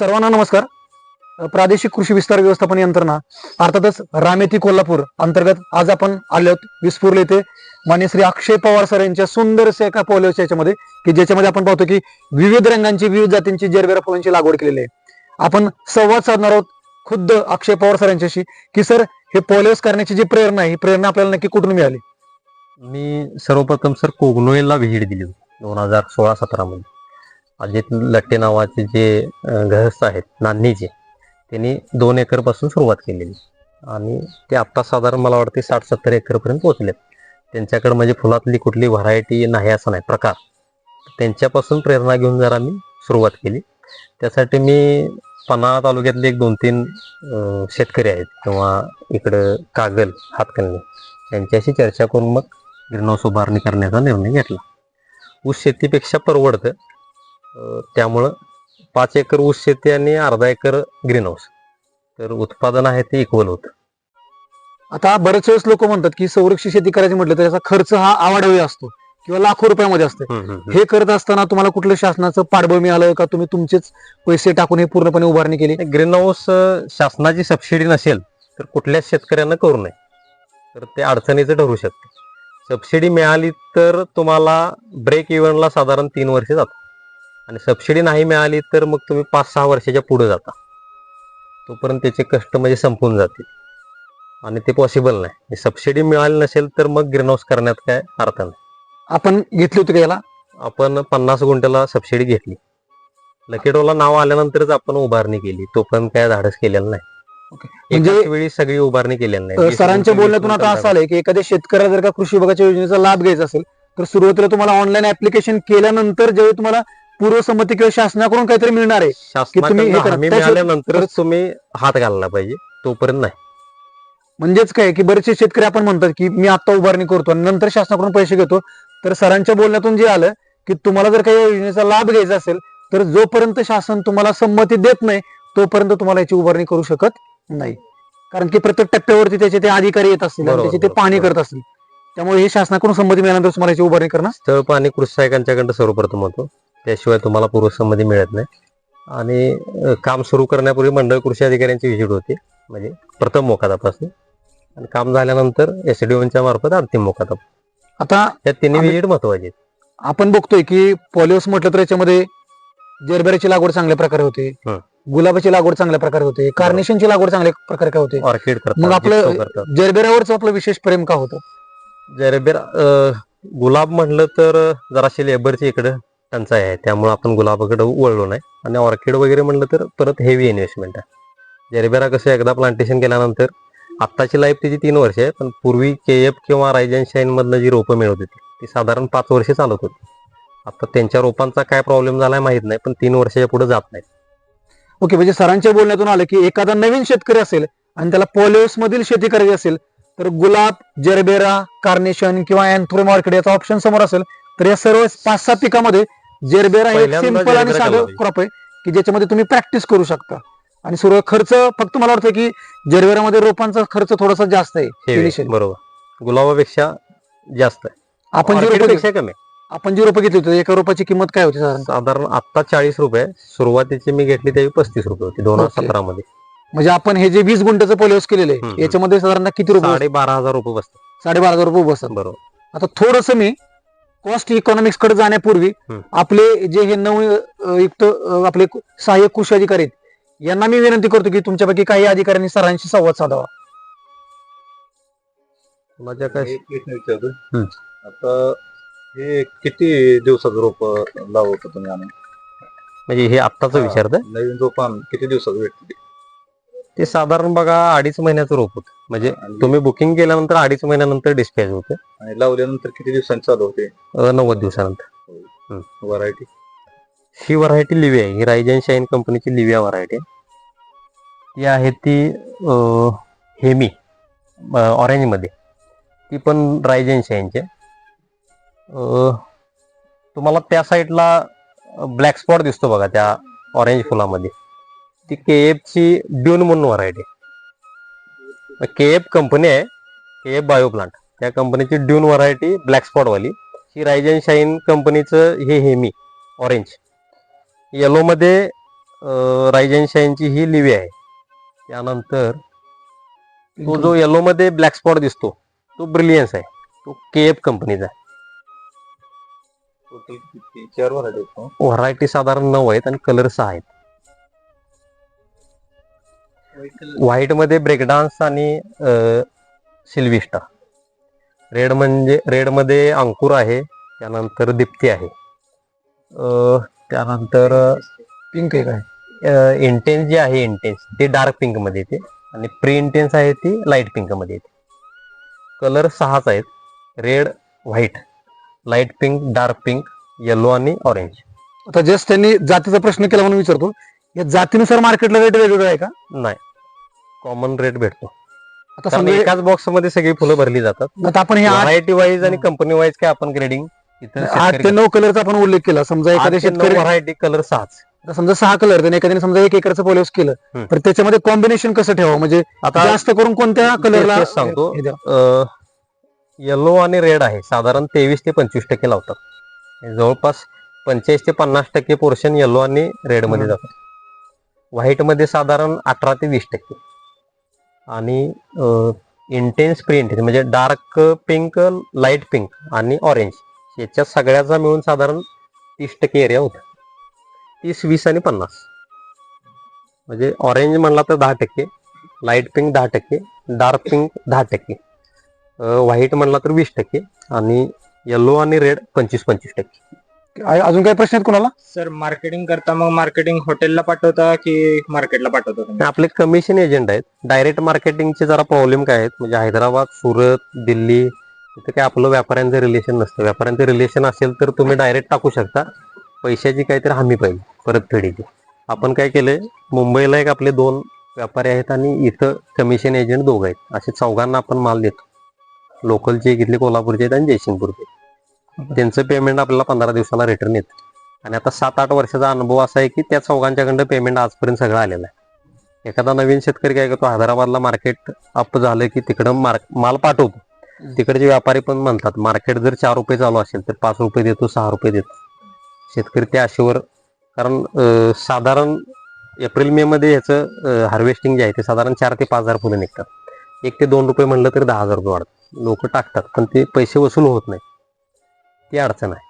सर्वांना नमस्कार. प्रादेशिक कृषी विस्तार व्यवस्थापन यंत्रणा अर्थातच रामेती कोल्हापूर अंतर्गत आज आपण आलो विस्फुरले ते येथे. मान्य श्री अक्षय पवार सर यांच्या सुंदरशा एका पोलिओच्या याच्यामध्ये की ज्याच्यामध्ये आपण पाहतो की विविध रंगांची विविध जातींची जरबेरा फुलांची लागवड केलेली आहे. आपण संवाद साधणार आहोत खुद्द अक्षय पवार सर यांच्याशी की सर हे पोलिओस करण्याची जी प्रेरणा आहे ही प्रेरणा आपल्याला नक्की कुठून मिळाली? मी सर्वप्रथम सर कोगनोळीला व्हिजिट दिली होती दोन हजार सोळा सतरा मध्ये अजित लट्टे नावाचे जे अं, गृहस्थ आहेत नान्नीचे त्यांनी दोन एकरपासून सुरुवात केलेली. आणि ते आत्ता साधारण मला वाटते साठ सत्तर एकरपर्यंत पोहोचलेत. त्यांच्याकडे म्हणजे फुलातली कुठली व्हरायटी नाही असं नाही प्रकार. त्यांच्यापासून प्रेरणा घेऊन जरा मी सुरुवात केली. त्यासाठी मी पन्हाळा तालुक्यातले एक दोन तीन शेतकरी आहेत किंवा इकडं कागल हातकणी यांच्याशी चर्चा करून मग ग्रीनहाऊस उभारणी करण्याचा निर्णय घेतला. ऊस शेतीपेक्षा परवडतं. त्यामुळं पाच एकर ऊस शेती आणि अर्धा एकर ग्रीनहाऊस तर उत्पादन आहे ते इक्वल होतं. आता बरेच वेळेस लोक म्हणतात की संरक्षित शेती करायची म्हटलं तर त्याचा खर्च हा आवाढव्य असतो किंवा लाखो रुपयामध्ये असतो. हे करत असताना तुम्हाला कुठलं शासनाचं पाठबळ मिळालं का तुम्ही तुमचेच पैसे टाकून हे पूर्णपणे उभारणी केली? ग्रीन हाऊस शासनाची सबसिडी नसेल तर कुठल्याच शेतकऱ्यांना करू नये. तर ते अडचणीचं ठरू शकते. सबसिडी मिळाली तर तुम्हाला ब्रेक इव्हनला साधारण तीन वर्ष जातात आणि सबसिडी नाही मिळाली तर मग तुम्ही पाच सहा वर्षाच्या पुढे जाता. तोपर्यंत त्याचे कष्ट म्हणजे संपून जातील. आणि ते पॉसिबल नाही. सबसिडी मिळाली नसेल तर मग ग्रीन हाऊस करण्यात काय अर्थ नाही. आपण घेतली होती का याला? आपण पन्नास गुंठ्याला सबसिडी घेतली. लकेडोला नाव आल्यानंतरच आपण उभारणी केली. तोपर्यंत काय धाडस केलेलं नाही. म्हणजे वेळी सगळी उभारणी केलेली नाही. सरांच्या बोलण्यातून आता असं आलंय की एखाद्या शेतकऱ्याला जर का कृषी विभागाच्या योजनेचा लाभ घ्यायचा असेल तर सुरुवातीला तुम्हाला ऑनलाईन ऍप्लिकेशन केल्यानंतर ज्यावेळी तुम्हाला पूर्वसंमती किंवा शासनाकडून काहीतरी मिळणार आहे. तुम्ही हे शासनाकडनं करा. हमी त्याशिवाय- मिळाल्यानंतरच तुम्ही हात घालला पाहिजे. तोपर्यंत नाही. म्हणजेच काय की बरेचसे शेतकरी आपण म्हणतात की मी आता उभारणी करतो आणि नंतर शासनाकडून पैसे घेतो. तर सरांच्या बोलण्यातून जे आलं की तुम्हाला जर काही योजनेचा लाभ घ्यायचा असेल तर जोपर्यंत शासन तुम्हाला संमती देत नाही तोपर्यंत तुम्हाला याची उभारणी करू शकत नाही. कारण की प्रत्येक टप्प्यावरती त्याचे ते अधिकारी येत असतील आणि बरोबर, त्याची ते पाहणी बरोबर. करत असतील. त्यामुळे हे शासनाकडून संमती मिळाल्यानंतर तुम्हाला याची उभारणी करणं स्थळ आणि कृषी सहायकांच्याकडनं सर्वप्रथम होतो. त्याशिवाय तुम्हाला पूर्वसंमती मिळत नाही. आणि काम सुरू करण्यापूर्वी मंडळ कृषी अधिकाऱ्यांची व्हिजिट होती. म्हणजे प्रथम मोकादापासून आणि काम झाल्यानंतर एसडीओच्या मार्फत अंतिम मोकादा आता त्या तिन्ही व्हिजिट महत्त्वाचे. आपण बघतोय की पॉलिओस म्हटलं तर याच्यामध्ये जरबेराची लागवड चांगल्या प्रकारे होते. हं. गुलाबाची लागवड चांगल्या प्रकारे होते. कार्नेशनची लागवड चांगल्या प्रकारे काय होते? ऑर्किड मग आपलं- जरबेरावरच आपलं विशेष प्रेम का होतं? जरबेर गुलाब म्हणलं तर जराशी लेबरची इकडं टंचाई आहे. त्यामुळे आपण गुलाबाकडे वळलो नाही. आणि ऑर्किड वगैरे म्हणलं तर परत हेवी इन्व्हेस्टमेंट आहे. जरबेरा कसं एकदा प्लांटेशन केल्यानंतर आत्ताची लाईफ त्याची तीन वर्ष आहे पण पूर्वी के एफ किंवा रायजन शाईनमधनं जी रोपं मिळत होती ती साधारण पाच वर्ष चालत होती. आता त्यांच्या रोपांचा काय प्रॉब्लेम झालाय माहीत नाही पण तीन वर्षाच्या पुढे जात नाही ओके म्हणजे सरांच्या बोलण्यातून आलं की एखादा नवीन शेतकरी असेल आणि त्याला पॉलिओस मधील शेती करायची असेल तर गुलाब जरबेरा कार्नेशन किंवा अँथ्रोम ऑर्किड याचा ऑप्शन समोर असेल तर या सर्व पाच सात पिकामध्ये जरबेरा हे पहिल्यांदा सिंपल आणि साधं. क्रॉप आहे की ज्याच्यामध्ये तुम्ही प्रॅक्टिस करू शकता आणि सुरुवात खर्च फक्त मला वाटतं की जरबेरामध्ये रोपांचा खर्च थोडासा जास्त आहे. बरोबर गुलाबापेक्षा जास्त आहे आपण जी ऑर्किडपेक्षा कमी. आपण जी रोपं घेतली होती एका रोपाची किंमत काय होती साधारण साधारण आता चाळीस रुपये सुरुवातीची मी घेतली त्यावेळी पस्तीस रुपये होती दोन हजार. सतरा मध्ये म्हणजे आपण हे जे वीस गुंठ्याचं पॉलिओस केलेलं आहे. याच्यामध्ये साधारणतः किती रुपये साडे बारा हजार रुपये बसतात साडेबारा हजार रुपये बसतात बरोबर आता थोडस मी कॉस्ट इकॉनॉमिक्सकडे जाण्यापूर्वी. आपले जे हे नव अ, युक्त अ, आपले सहाय्यक कृषी अधिकारी आहेत यांना मी विनंती करतो की तुमच्यापैकी काही अधिकाऱ्यांनी सरांशी संवाद साधावा माझ्या काय विचारतो. आता हे किती दिवसाचं रोप लावतो तुम्ही म्हणजे हे आत्ताच. विचारत नवीन रोप किती दिवसाचं भेटते ते साधारण बघा अडीच महिन्याचं रोप होत. म्हणजे तुम्ही बुकिंग केल्यानंतर अडीच महिन्यानंतर डिस्पॅच होते. आणि लावल्यानंतर किती दिवसांनी चालू होते? अं, नव्वद दिवसानंतर. व्हरायटी ही व्हरायटी लिव्या आहे. ही रायजन शाईन कंपनीची लिव्या व्हरायटी आहे ती आहे ती अं, हेमी ऑरेंजमध्ये. ती पण रायजन शाईनची आहे. अं, तुम्हाला त्या साईडला ब्लॅक स्पॉट दिसतो बघा त्या ऑरेंज फुलामध्ये. ती के एफ ची ड्यून म्हणून व्हरायटी के एफ कंपनी आहे के एफ बायो प्लांट त्या कंपनीची ड्यून व्हरायटी ब्लॅक स्पॉट वाली. ही रायजन शाईन कंपनीचं हे हेमी ऑरेंज येलो मध्ये रायजनशाहींची ही लिवी आहे. त्यानंतर तो जो येलो मध्ये ब्लॅक स्पॉट दिसतो तो ब्रिलियन्स आहे. तो के एफ कंपनीचा? व्हरायटी साधारण नऊ आहेत आणि कलर सहा आहेत. व्हाईटमध्ये ब्रेकडान्स आणि सिल्विस्टा रेड म्हणजे रेडमध्ये अंकुर आहे त्यानंतर दीप्ती आहे. त्यानंतर पिंक आहे. काय इंटेन्स जे आहे इंटेन्स ते डार्क पिंकमध्ये येते. आणि प्री इंटेन्स आहे ती लाइट पिंकमध्ये येते. कलर सहाच आहेत. Red white light pink dark pink yellow आणि ऑरेंज आता जस्ट त्यांनी जातीचा प्रश्न केला म्हणून विचारतो. या जातीनुसार मार्केटला रेट वेगवेगळा आहे का? नाही. कॉमन रेट भेटतो. आता कारण समजा एकाच बॉक्समध्ये सगळी फुलं भरली जातात. आता आपण हे आठ व्हरायटी वाईज आणि कंपनी वाईज काय आपण ग्रेडिंग आठ ते नऊ कलरचा आपण उल्लेख केला. समजा एखाद्या शेतकरी व्हरायटी कलर सहाच. आता समजा सहा कलर त्याने एखाद्याने समजा एक एकरचं पोलिओस केलं हम्म. तर त्याच्यामध्ये कॉम्बिनेशन कसं ठेवावं? म्हणजे आता जास्त करून कोणत्या कलरला तेच सांगतो. येलो आणि रेड आहे. साधारण तेवीस ते पंचवीस टक्के लावतात. हे जवळपास पंचेचाळीस ते पन्नास टक्के पोर्शन येलो आणि रेडमध्ये हम्म. जातात. व्हाईटमध्ये साधारण अठरा ते वीस टक्के. आणि इंटेन्स प्रिंट म्हणजे डार्क पिंक लाइट पिंक आणि ऑरेंज याच्या सगळ्याचा मिळून साधारण तीस टक्के एरिया होता. तीस वीस आणि पन्नास. म्हणजे ऑरेंज म्हणला तर दहा टक्के लाइट पिंक दहा टक्के डार्क पिंक दहा टक्के व्हाईट म्हणला तर वीस टक्के आणि येलो आणि रेड पंचवीस पंचवीस टक्के. अजून काही प्रश्न आहेत कोणाला? सर मार्केटिंग करता मग मार्केटिंग हॉटेलला पाठवता की मार्केटला पाठवता तुम्ही? आपले कमिशन एजंट आहेत. डायरेक्ट मार्केटिंगचे जरा प्रॉब्लेम काय आहेत? म्हणजे हैदराबाद सुरत दिल्ली तिथे काय आपलं व्यापाऱ्यांचं रिलेशन नसतं. व्यापाऱ्यांचं रिलेशन असेल तर तुम्ही डायरेक्ट टाकू शकता. पैशाची काहीतरी हमी पाहिजे परतफेडीची आपण काय केलंय? मुंबईला एक आपले दोन व्यापारी आहेत आणि इथं कमिशन एजंट दोघं आहेत. असे चौघांना आपण माल देतो. लोकलचे इथले कोल्हापूरचे आहेत आणि जयसिंगपूरचे त्यांचं पेमेंट आपल्याला पंधरा दिवसाला रिटर्न येतं. आणि आता सात आठ वर्षाचा अनुभव असा आहे की त्या चौघांच्याकडनं पेमेंट आजपर्यंत सगळं आलेलं आहे. एखादा नवीन शेतकरी काय करतो हैदराबादला मार्केट अप झालं की तिकडं मार्क माल पाठवतो. तिकडचे व्यापारी पण म्हणतात मार्केट जर चार रुपये चालू असेल तर पाच रुपये देतो सहा रुपये देतो. शेतकरी त्या आशेवर कारण साधारण एप्रिल मे मध्ये ह्याचं हार्वेस्टिंग जे आहे ते साधारण चार ते पाच हजार फुलं निघतात. एक ते दोन रुपये म्हणलं तरी दहा हजार रुपये वाढतात. लोक टाकतात पण ते पैसे वसूल होत नाही ती अडचण आहे.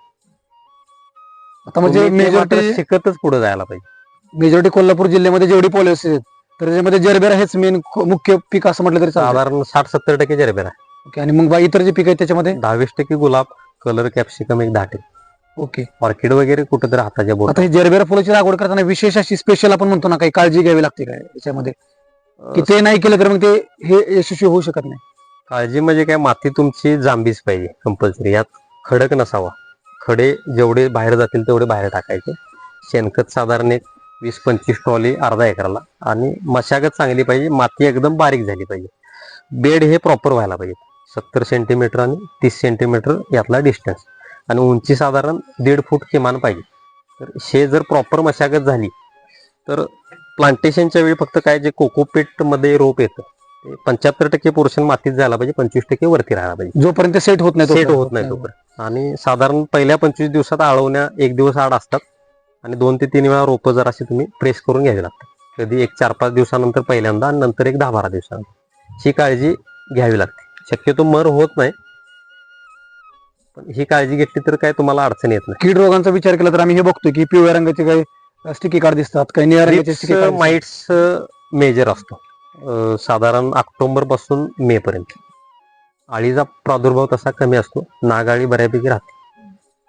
आता म्हणजे तुम्ही ते मात्र मेजॉरिटी शिकतच पुढे जायला पाहिजे. मेजॉरिटी कोल्हापूर जिल्ह्यामध्ये जेवढी पॉलिसी आहेत तर त्याच्यामध्ये जरबेरा हेच मेन मुख्य पीक असं म्हटलं तरी चालतं साधारण साठ सत्तर टक्के जरबेर आहे. ओके आणि मग बा इतर जे पीक आहेत त्याच्यामध्ये? दहावीस टक्के गुलाब कलर कॅप्सिकम एक दहा टक्के ओके ऑर्किड वगैरे कुठेतरी हाताच्या बोट. आता ही जरबेरा फुलाची लागवड करताना विशेष अशी स्पेशल आपण म्हणतो ना काही काळजी घ्यावी लागते काय याच्यामध्ये? की ते नाही केलं तर मग ते हे यशस्वी होऊ शकत नाही. काळजी म्हणजे काय माती तुमची जांभीच पाहिजे कंपल्सरी यात खडक नसावा. खडे जेवढे बाहेर जातील तेवढे बाहेर टाकायचे. शेणखत साधारण एक वीस पंचवीस ट्रॉली अर्धा एकराला. आणि मशागत चांगली पाहिजे माती एकदम बारीक झाली पाहिजे. बेड हे प्रॉपर व्हायला पाहिजे. सत्तर सेंटीमीटर आणि तीस सेंटीमीटर यातला डिस्टन्स आणि उंची साधारण दीड फूट किमान पाहिजे. तर हे जर प्रॉपर मशागत झाली तर प्लांटेशनच्या वेळी फक्त काय जे कोकोपीटमध्ये रोप येतं पंच्याहत्तर टक्के पोर्शन मातीत जायला पाहिजे पंचवीस टक्के वरती राहायला पाहिजे. जोपर्यंत सेट होत नाही सेट तोपर्यंत. होत नाही तोपर्यंत. आणि साधारण पहिल्या पंचवीस दिवसात आळवण्या एक दिवस आड असतात. आणि दोन ते तीन वेळा रोपं जर अशी तुम्ही प्रेस करून घ्यावी लागतात कधी एक चार पाच दिवसानंतर पहिल्यांदा आणि नंतर एक दहा बारा दिवसानंतर. ही काळजी घ्यावी लागते. शक्यतो मर होत नाही. पण ही काळजी घेतली तर काय तुम्हाला अडचण येत नाही. कीड रोगांचा विचार केला तर आम्ही हे बघतोय की पिवळ्या रंगाचे काही स्टिकी कार्ड दिसतात काही निळ्या रंगाचे स्टिकी माइट्स मेजर असतो. साधारण ऑक्टोबरपासून मे पर्यंत. आळीचा प्रादुर्भाव तसा कमी असतो. नागाळी बऱ्यापैकी राहते.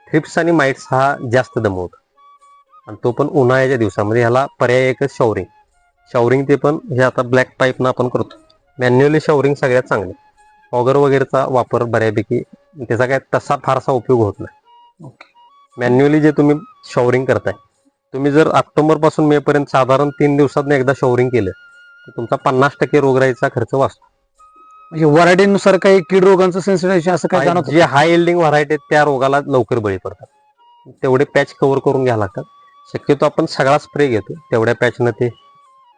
थ्रिप्स आणि माइट्स हा जास्त दमवतो. आणि तो पण उन्हाळ्याच्या दिवसामध्ये. ह्याला पर्याय एकच शॉवरिंग शॉवरिंग ते पण हे आता ब्लॅक पाईपनं आपण करतो. मॅन्युअली शॉवरिंग सगळ्यात चांगले. ऑगर वगैरेचा वापर बऱ्यापैकी त्याचा काय तसा फारसा उपयोग होत नाही. मॅन्युअली जे तुम्ही शॉवरिंग करताय तुम्ही जर ऑक्टोबरपासून मे पर्यंत साधारण तीन दिवसात एकदा शॉवरिंग केलं तुमचा पन्नास टक्के रोगराईचा खर्च वाचतो. म्हणजे व्हरायटीनुसार काही कीड रोगांचं सेन्सिटिव्ह असं काय जाणवत जे हाय इल्डिंग व्हरायटी त्या रोगाला लवकर बळी पडतात. तेवढे पॅच कव्हर करून घ्यावं लागतात. शक्यतो आपण सगळा स्प्रे घेतो तेवढ्या पॅचनं ते.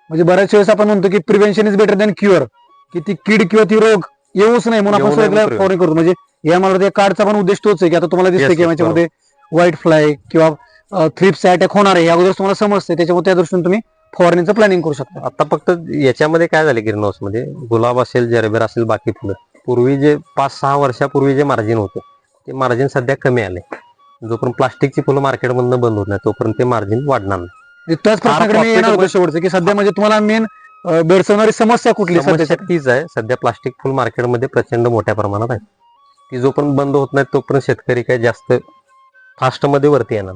म्हणजे बऱ्याच वेळेस आपण म्हणतो की prevention is better than cure की ती कीड किंवा ती रोग येऊच नाही म्हणून आपण नये सगळं म्हणून फवारणी करतो. म्हणजे या मला कार्डचा पण उद्देश तोच आहे की आता तुम्हाला Yes, की याच्यामध्ये व्हाईट फ्लाय किंवा थ्रिप्स अटॅक होणार आहे. या अगोदर तुम्हाला समजते त्याच्यामुळे त्या दृष्टीने तुम्ही फवारणीचं प्लॅनिंग करू शकता. आता फक्त याच्यामध्ये काय झाले ग्रीन हाऊसमध्ये गुलाब असेल जरबेर असेल बाकी फुलं. पूर्वी जे पाच सहा वर्षापूर्वी जे मार्जिन होतं ते मार्जिन सध्या कमी आले. जोपर्यंत प्लास्टिकची फुलं मार्केटमधनं बंद होत नाही तोपर्यंत ते मार्जिन वाढणार नाही. म्हणजे त्याच प्रश्नाकडे मी येणार होतो शेवटचं की सध्या म्हणजे तुम्हाला मेन बेडसवणारी समस्या कुठली समस्या तीच आहे. सध्या प्लास्टिक फुल मार्केटमध्ये प्रचंड मोठ्या प्रमाणात आहे. ती जोपर्यंत बंद होत नाही तोपर्यंत शेतकरी काय जास्त फास्टमध्ये वरती येणार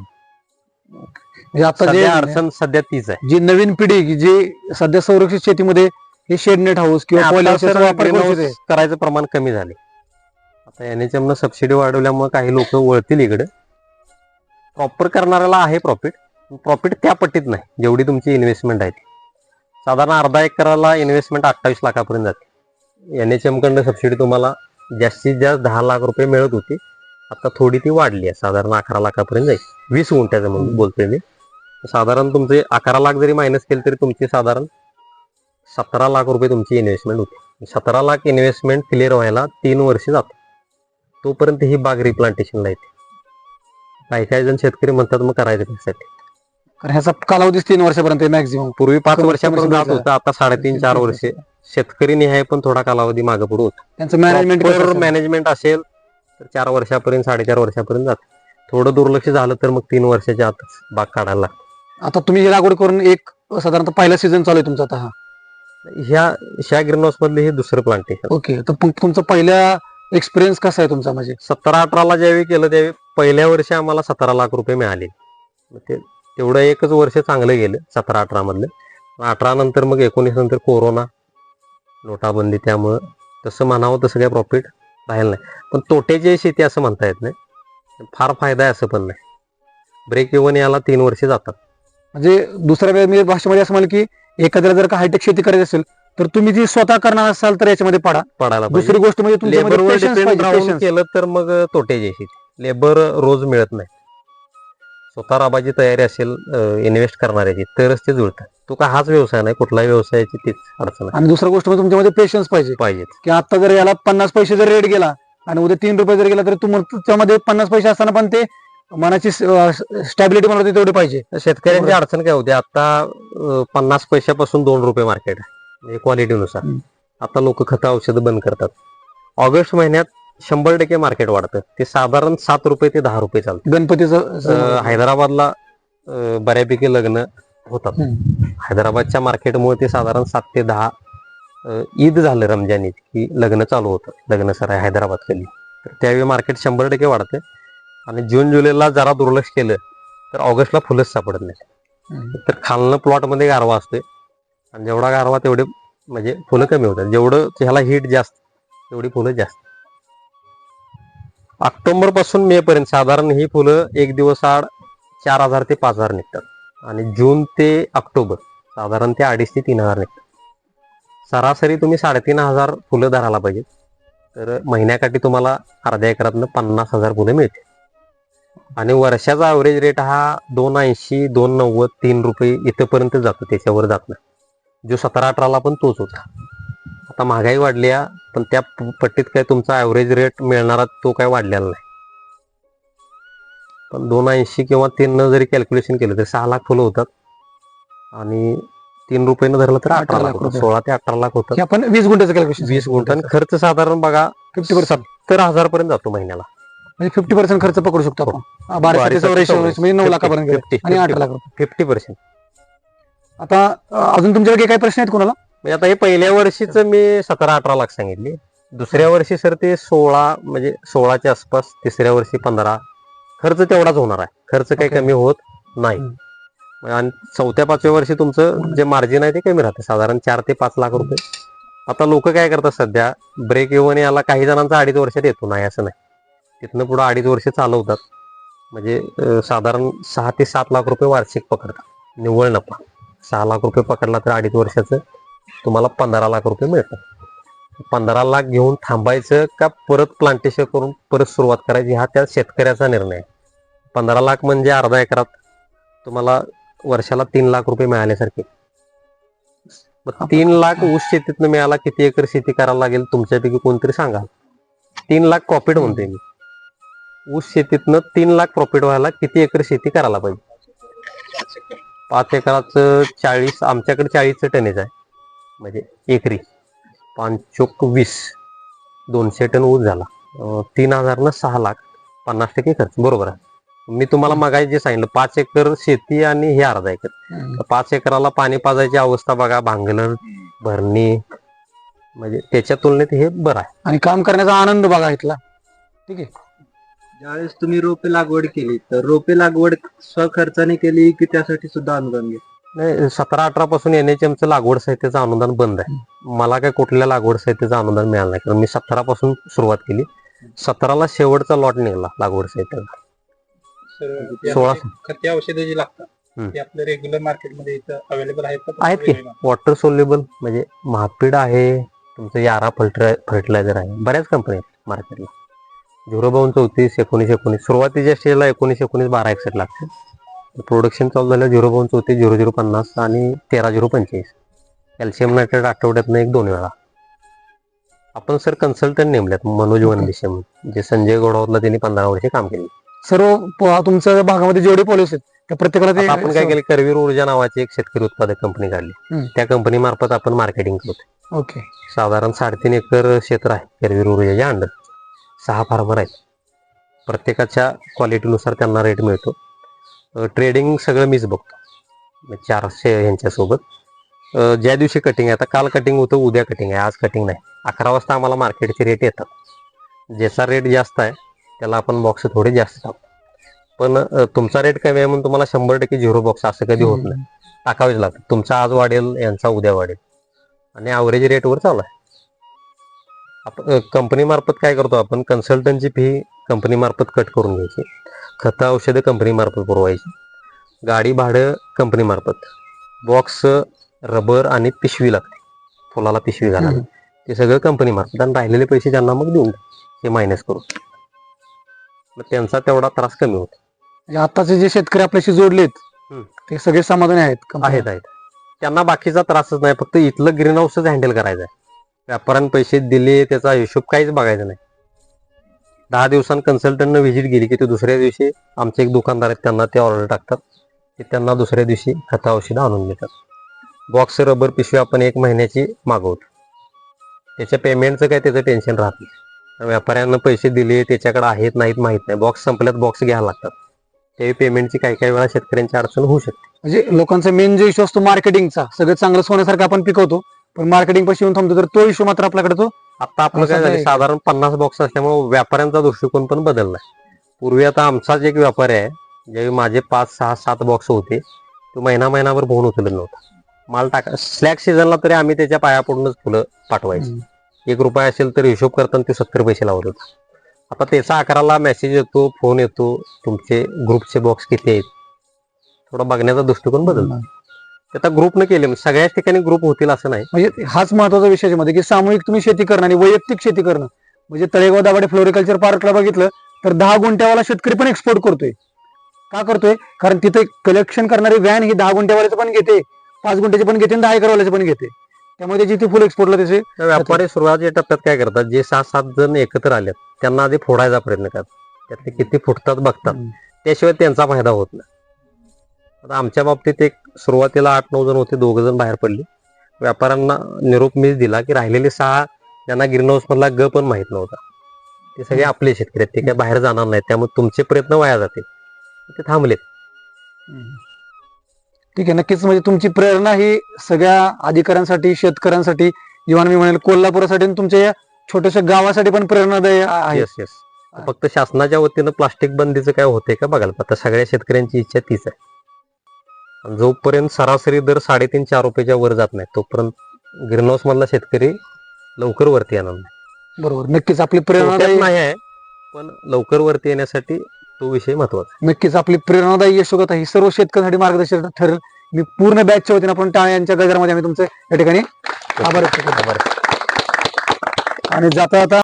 म्हणजे आता जे सध्या अडचण सध्या तीच आहे. जी नवीन पिढी की जी सध्या संरक्षित शेतीमध्ये हे शेड नेट हाऊस किंवा आता वापर greenhouse. करायचं प्रमाण कमी झाले. आता एनएचएम न सबसिडी वाढवल्यामुळे काही लोक वळतील इकडे. प्रॉपर करणाऱ्याला आहे प्रॉफिट प्रॉफिट त्या पट्टीत नाही जेवढी तुमची इन्व्हेस्टमेंट आहे ती. साधारण अर्धा एकराला इन्व्हेस्टमेंट अठ्ठावीस लाखापर्यंत जाते. एनएचएम कडनं सबसिडी तुम्हाला जास्तीत जास्त दहा लाख रुपये मिळत होती. आता थोडी ती वाढली आहे. साधारण अकरा लाखापर्यंत जाईल. वीस गुंठ्याचं म्हणून बोलतोय मी. साधारण तुमचे अकरा लाख जरी मायनस केले तरी तुमची साधारण सतरा लाख रुपये तुमची इन्व्हेस्टमेंट होती. सतरा लाख इन्व्हेस्टमेंट क्लिअर व्हायला तीन वर्ष जातात. तोपर्यंत ही बाग रिप्लांटेशनला येते. काही काही जण शेतकरी म्हणतात मग करायचं त्यासाठी कारण ह्याचा कालावधी तीन वर्षापर्यंत मॅक्झिमम पूर्वी पाच वर्षापर्यंत जात. होतं आता साडेतीन चार वर्ष. शेतकरी निहाय पण थोडा कालावधी मागे पुढे होतो. त्यांचं मॅनेजमेंट मॅनेजमेंट असेल तर चार वर्षापर्यंत साडेचार वर्षापर्यंत जात. थोडं दुर्लक्ष झालं तर मग तीन वर्षाच्या आतच बाग काढायला लागते. आता तुम्ही ही लागवड करून एक साधारणतः पहिला सीझन चालू आहे तुमचा आता हा? ह्या ह्या ग्रीन हाऊस मधले हे दुसरं प्लांटेशन ओके तर तुम- तुमचा पहिला एक्सपिरियन्स कसा आहे तुमचा म्हणजे? सतरा अठराला ज्यावेळी केलं त्यावेळी पहिल्या वर्षी आम्हाला सतरा लाख रुपये मिळाले. मग ते तेवढं एकच वर्ष चांगलं गेलं सतरा अठरा मधलं. अठरा नंतर मग एकोणीस नंतर कोरोना नोटाबंदी त्यामुळं तसं म्हणावं तसं काही प्रॉफिट राहिलं नाही. पण तोट्याची शेती असं म्हणता येत नाही. फार फायदा आहे असं पण नाही. ब्रेक इव्हन याला तीन वर्ष जातात. म्हणजे दुसऱ्या वेळी मी भाषेमध्ये असं म्हणलं की एखाद्याला जर का हायटेक शेती करायची असेल तर तुम्ही जी स्वतः करणार असाल तर याच्यामध्ये पडा. पडायला दुसरी गोष्ट म्हणजे. केलं तर मग तोट्याची शेती लेबर रोज मिळत नाही. स्वतः राबाची तयारी असेल इन्व्हेस्ट करणाऱ्याची तरच ते जुळतात तो का हाच व्यवसाय नाही कुठलाही व्यवसायाची तीच अडचण. आणि दुसरी गोष्ट म्हणजे तुमच्यामध्ये पेशन्स पाहिजे. पाहिजे की आता जर याला पन्नास पैसे जर रेट गेला आणि उद्या तीन रुपये जर गेला तर तुम्हाला त्यामध्ये पन्नास पैसे असताना पण ते मनाची स्टॅबिलिटी मला तेवढे पाहिजे. शेतकऱ्यांची. अडचण काय होते? आता पन्नास पैशापासून दोन रुपये मार्केट आहे. म्हणजे क्वालिटीनुसार हम्म. आता लोक खतं औषधं बंद करतात. ऑगस्ट महिन्यात शंभर टक्के मार्केट वाढतं. ते साधारण सात रुपये ते दहा रुपये चालतं. गणपतीचं अं, हैदराबादला अं, बऱ्यापैकी लग्न होतात. हैदराबादच्या मार्केटमुळे ते साधारण सात ते दहा अं, ईद झालं रमजान ईद की लग्न चालू होतं. लग्न सर आहे हैदराबाद कधी तर त्यावेळी मार्केट शंभर टक्के वाढते. आणि जून जुलैला जरा दुर्लक्ष केलं तर ऑगस्टला फुलंच सापडत नाही. तर खालनं प्लॉटमध्ये गारवा असतोय. आणि जेवढा गारवा तेवढे म्हणजे फुलं कमी होतात. जेवढं ह्याला हीट जास्त तेवढी फुलं जास्त. ऑक्टोबरपासून मे पर्यंत साधारण ही फुलं एक दिवस आड चार हजार ते पाच हजार निघतात. आणि जून ते ऑक्टोबर साधारण ते अडीच ते तीन हजार निघतात. सरासरी तुम्ही साडेतीन हजार फुलं धरायला पाहिजे. तर महिन्याकाठी तुम्हाला अर्ध्या एकरातनं पन्नास हजार फुलं मिळते आणि वर्षाचा ॲव्हरेज रेट हा दोन ऐंशी दोन नव्वद तीन रुपये इथंपर्यंत जातो त्याच्यावर जात नाही. जो सतरा अठराला पण तोच होता. आता महागाई वाढली आहे, पण त्या पट्टीत काय तुमचा ॲव्हरेज रेट मिळणारा तो काय वाढलेला नाही. पण दोन ऐंशी किंवा तीन जरी कॅल्क्युलेशन केलं तर सहा लाख फुलं होतात. आणि तीन रुपयानं धरलं तर अठरा लाख. सोळा ते अठरा लाख होतात की आपण वीस गुंठ्याचं कॅल्क्युलेशन वीस गुंठ आणि खर्च साधारण बघा फिफ्टी पर्सेंट सत्तर हजार पर्यंत जातो महिन्याला. म्हणजे फिफ्टी पर्सेंट खर्च पकडू शकतो आपण. हा, चौऱ्याऐंशी. म्हणजे नऊ लाखापर्यंत आणि अठरा लाख फिफ्टी पर्सेंट आता अजून तुमच्याकडे काही प्रश्न आहेत कोणाला? म्हणजे आता हे पहिल्या वर्षीच मी सतरा अठरा लाख सांगितले. दुसऱ्या वर्षी सर ते सोळा म्हणजे सोळाच्या आसपास तिसऱ्या वर्षी पंधरा. खर्च तेवढाच होणार आहे. खर्च काही. कमी होत नाही. आणि चौथ्या पाचव्या वर्षी तुमचं जे मार्जिन आहे ते कमी राहतं. साधारण चार ते पाच लाख रुपये. आता लोक काय करतात सध्या? ब्रेक येऊन याला काही जणांचा अडीच वर्षात येतो. नाही असं नाही. तिथनं पुढे अडीच वर्ष चालवतात. म्हणजे साधारण सहा ते सात लाख रुपये वार्षिक पकडतात. निव्वळ नफा. सहा लाख रुपये पकडला तर अडीच वर्षाचं. तुम्हाला पंधरा लाख रुपये मिळतात. पंधरा लाख घेऊन थांबायचं का परत प्लांटेशन करून परत सुरुवात करायची हा त्या शेतकऱ्याचा निर्णय. आहे पंधरा लाख म्हणजे अर्धा एकरात तुम्हाला वर्षाला तीन लाख रुपये मिळाल्यासारखे. मग तीन लाख ऊस शेतीतनं मिळाला किती एकर शेती करायला लागेल तुमच्यापैकी कोणतरी सांगा. तीन लाख प्रॉफिट म्हणतोय मी. ऊस शेतीतनं तीन लाख प्रॉफिट व्हायला किती एकर शेती करायला पाहिजे? पाच एकराचं चाळीस आमच्याकडे चाळीसचं टनेज आहे. म्हणजे एकरी. पाच चोक वीस दोनशे टन ऊस झाला. तीन हजारनं सहा लाख पन्नास टक्के खर्च. बरोबर आहे. मी तुम्हाला मगाशी जे सांगितलं पाच एकर शेती आणि हे अर्धा एकर. तर पाच एकराला पाणी पाजायची अवस्था बघा भांगलन भरणी म्हणजे त्याच्या तुलनेत हे बरं आहे. आणि काम करण्याचा आनंद बघा इथला. ठीक आहे. ज्यावेळेस तुम्ही रोपे लागवड केली तर रोपे लागवड स्वखर्चाने केली की त्यासाठी सुद्धा अनुदान घेतलं नाही सतरा अठरा पासून एनएचएमचं लागवड साहित्याचं अनुदान बंद आहे मला काय कुठल्या लागवड साहित्याचं अनुदान मिळालं नाही कारण मी सतरा पासून सुरुवात केली सतराला शेवटचा लॉट निघाला लागवड साहित्याचा सर सोळा. खते औषधं जी लागतात हम्म. ते आपल्या रेग्युलर मार्केटमध्ये इथं अवेलेबल आहेत का? आहेत की वेगवेगळ्या? वॉटर सोल्युबल म्हणजे महापीड आहे तुमचं यारा फर्टिलाय फर्टिलायझर आहे बऱ्याच कंपनी आहेत मार्केटला झिरो बावन चौतीस एकोणीस एकोणीस सुरुवातीच्या स्टेजला एकोणीस एकोणीस बारा एकसठ लागते प्रोडक्शन चालू झालं झिरो बावन चौतीस झिरो झिरो पन्नास आणि तेरा झिरो पंचेचाळीस. कॅल्शियम नायट्रेट आठवड्यातनं एक दोन वेळा. आपण सर कन्सल्टंट नेमल्यात मनोज वनदिशे म्हणून जे संजय गोडावतला त्यांनी पंधरा वर्षे काम केले. सर्व तुमच्या भागामध्ये जेवढे पॉलिसी आहेत त्या प्रत्येकाला आपण काय केलं करवीर ऊर्जा नावाची एक शेतकरी उत्पादक कंपनी काढली. त्या कंपनी मार्फत आपण मार्केटिंग करतो ओके. साधारण साडेतीन एकर क्षेत्र आहे करवीर ऊर्जाच्या अंडर. सहा फार्मर आहेत. प्रत्येकाच्या क्वालिटीनुसार त्यांना रेट मिळतो. ट्रेडिंग सगळं मीच बघतो. म्हणजे चारशे ह्यांच्यासोबत. ज्या दिवशी कटिंग आहे आता काल कटिंग होतं उद्या कटिंग आहे आज कटिंग नाही. अकरा वाजता आम्हाला मार्केटचे रेट येतात. ज्याचा रेट जास्त आहे त्याला आपण बॉक्स थोडे जास्त टाकतो पण तुमचा रेट कमी आहे म्हणून तुम्हाला शंभर टक्के झिरो बॉक्स असं कधी होत नाही. टाकावेच लागतं. तुमचा आज वाढेल यांचा उद्या वाढेल. आणि ॲव्हरेज रेटवर चालू आहे. आपण कंपनी मार्फत काय करतो आपण? कन्सल्टंटची फी कंपनी मार्फत कट करून घ्यायची. खतं औषधं कंपनी मार्फत पुरवायची. गाडी भाडं कंपनी मार्फत. बॉक्स रबर आणि पिशवी लागते. फुलाला पिशवी घालायला. ते सगळं कंपनी मार्फत. आणि राहिलेले पैसे त्यांना मग देऊन. हे मायनस करून. मग त्यांचा तेवढा त्रास कमी होतो. म्हणजे आताचे जे शेतकरी आपल्याशी जोडलेत हम्म. ते सगळे समाधानी आहेत. आहेत आहेत. त्यांना बाकीचा त्रासच नाही. फक्त इथलं ग्रीन हाऊसच हँडल करायचं आहे व्यापाऱ्यानं पैसे दिले त्याचा हिशोब काहीच बघायचा नाही. दहा दिवसांनी कन्सल्टंटनं व्हिजिट गेली की ते दुसऱ्या दिवशी आमचे एक दुकानदार आहेत त्यांना ते ऑर्डर टाकतात. ते त्यांना दुसऱ्या दिवशी खता औषधं आणून देतात. बॉक्स रबर पिशवी आपण एक महिन्याची मागवतो. त्याच्या पेमेंटचं काय त्याचं टेन्शन राहत नाही. व्यापाऱ्यांना पैसे दिले त्याच्याकडे आहेत नाहीत माहीत नाही. बॉक्स संपल्यात बॉक्स घ्यायला लागतात. ते पेमेंटची काही काही वेळा शेतकऱ्यांची अडचण होऊ शकते. म्हणजे लोकांचा मेन जो इश्यू असतो मार्केटिंगचा सगळं चांगलं सोन्यासारखं आपण पिकवतो. पण मार्केटिंग पाशी येऊन थांबतो तर तो इश्यू मात्र आपल्याकडे तो आता आपलं काय झालं? साधारण पन्नास बॉक्स असल्यामुळे व्यापाऱ्यांचा दृष्टिकोन पण बदललाय. पूर्वी आता आमचाच एक व्यापारी आहे ज्यावेळी माझे पाच सहा सात बॉक्स होते तो महिना महिनाभर फोन उचलत नव्हता. माल टाका स्लॅग सीझनला तरी आम्ही त्याच्या पाया पडूनच फुलं पाठवायची. एक रुपया असेल तर हिशोब करताना ते सत्तर पैसे लावत होता. आता त्याचा अकराला मेसेज येतो फोन येतो तुमचे ग्रुपचे बॉक्स किती आहेत? थोडा बघण्याचा दृष्टिकोन बदलला. आता ग्रुपनं केले सगळ्याच ठिकाणी ग्रुप होतील असं नाही. म्हणजे हाच महत्त्वाचा विषयमध्ये की सामूहिक तुम्ही शेती करणं आणि वैयक्तिक शेती करणं. म्हणजे तळेगाव दाभाडे फ्लोरिकल्चर पार्कला बघितलं तर दहा गुंठ्यावाला शेतकरी पण एक्सपोर्ट करतोय. का करतोय? कारण तिथे कलेक्शन करणारी व्हॅन ही दहा गुंठ्यावाल्याचं पण घेते पाच गुंठ्याचे पण घेते आणि दहा एकरवाल्याचं पण घेते. त्यामुळे त्याची ती फुल एक्सपोर्टला त्याचे व्यापारी सुरुवातीच्या टप्प्यात काय करतात? जे सहा सात जण एकत्र आलेत त्यांना आधी फोडायचा प्रयत्न करतात. त्यातले किती फुटतात बघतात. त्याशिवाय त्यांचा फायदा होत नाही. आता आमच्या बाबतीत एक सुरुवातीला आठ नऊ जण होते दोघ जण बाहेर पडले. व्यापाऱ्यांना निरोप मीच दिला की राहिलेले सहा त्यांना ग्रीन हाऊस मधला ग पण माहीत नव्हता. ते सगळे आपले शेतकरी आहेत ते काय बाहेर जाणार नाहीत त्यामुळे तुमचे प्रयत्न वाया जातील. ते थांबलेत. ठीक आहे नक्कीच म्हणजे तुमची प्रेरणा ही सगळ्या अधिकाऱ्यांसाठी शेतकऱ्यांसाठी इव्हन मी म्हणेल कोल्हापुरासाठी आणि तुमच्या या छोट्याशा गावासाठी पण प्रेरणादायी आहे. येस येस फक्त शासनाच्या वतीनं प्लास्टिक बंदीचं काय होतंय का बघायला आता सगळ्या शेतकऱ्यांची इच्छा तीच आहे. जोपर्यंत सरासरी दर साडेतीन चार रुपयाच्या वर जात नाही तोपर्यंत ग्रीन हाऊस मधला शेतकरी लवकर वरती येणार नाही बरोबर नक्कीच आपली प्रेरणादायी नाही आहे पण लवकर वरती येण्यासाठी तो विषय महत्त्वाचा आहे. नक्कीच आपली प्रेरणादायी यशोगाथा ही सर्व शेतकऱ्यांसाठी मार्गदर्शक ठरेल मी पूर्ण बॅचच्या वतीने आपण टाळे यांच्या गजरामध्ये आम्ही तुमचे या ठिकाणी आभार करतो. आणि जाता जाता